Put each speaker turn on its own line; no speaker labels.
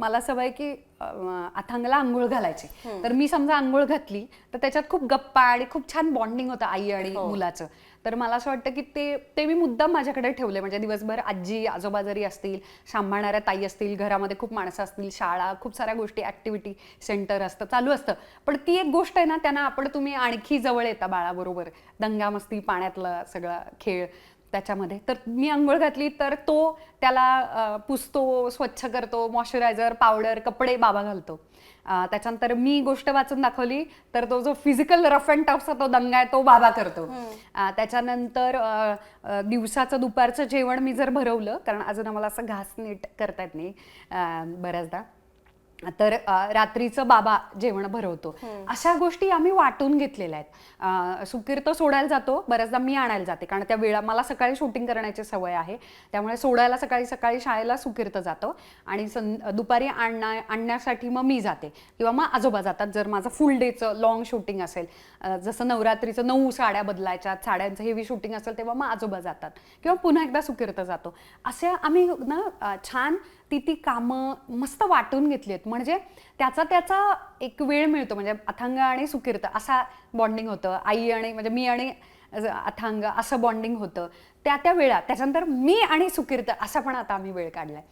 मला सवय की अथांगला आंघोळ घालायची. तर मी समजा आंघोळ घातली तर त्याच्यात खूप गप्पा आणि खूप छान बॉन्डिंग होतं आई आणि मुलाचं. तर मला असं वाटतं की ते ते मी मुद्दाम माझ्याकडे ठेवले. म्हणजे दिवसभर आजी आजोबा जरी असतील सांभाळणाऱ्या ताई असतील घरामध्ये खूप माणसं असतील शाळा खूप साऱ्या गोष्टी ऍक्टिव्हिटी सेंटर असतं चालू असतं. पण ती एक गोष्ट आहे ना त्यांना आपण तुम्ही आणखी जवळ येता बाळाबरोबर. दंगा मस्ती पाण्यातलं सगळं खेळ. त्याच्यामध्ये. तर मी आंघोळ घातली तर तो त्याला पुसतो स्वच्छ करतो मॉइश्चरायझर पावडर कपडे बाबा घालतो. त्याच्यानंतर मी गोष्ट वाचून दाखवली तर तो जो फिजिकल रफ अँड टफचा तो दंगा आहे तो बाबा करतो. त्याच्यानंतर दिवसाचं दुपारचं जेवण मी जर भरवलं कारण अजून आम्हाला असं घास नीट करता येत नाही बऱ्याचदा तर रात्रीचं बाबा जेवण भरवतो. अशा गोष्टी आम्ही वाटून घेतलेल्या आहेत. अ, सुकीर तो सोडायला जातो बऱ्याचदा मी आणायला जाते कारण त्या वेळा मला सकाळी शूटिंग करण्याची सवय आहे. त्यामुळे सोडायला सकाळी सकाळी शाळेला सुकीर्त जातो आणि सं दुपारी आणण्या आणण्यासाठी मग मी जाते. किंवा मग आजोबा जातात जर माझं फुल डेचं लॉंग शूटिंग असेल जसं नवरात्रीचं नऊ साड्या बदलायच्या साड्यांचं हेवी शूटिंग असेल तेव्हा मग आजोबा जातात. किंवा पुन्हा एकदा सुकीर्त जातो. असे आम्ही ना छान ती ती कामं मस्त वाटून घेतली आहेत. म्हणजे त्याचा त्याचा एक वेळ मिळतो. म्हणजे अथांग आणि सुकीर्त असा बॉन्डिंग होतं. आई आणि म्हणजे मी आणि अथांग असं बॉन्डिंग होतं. त्या त्या वेळा त्याच्यानंतर मी आणि सुकीर्त असा पण आता आम्ही वेळ काढलाय.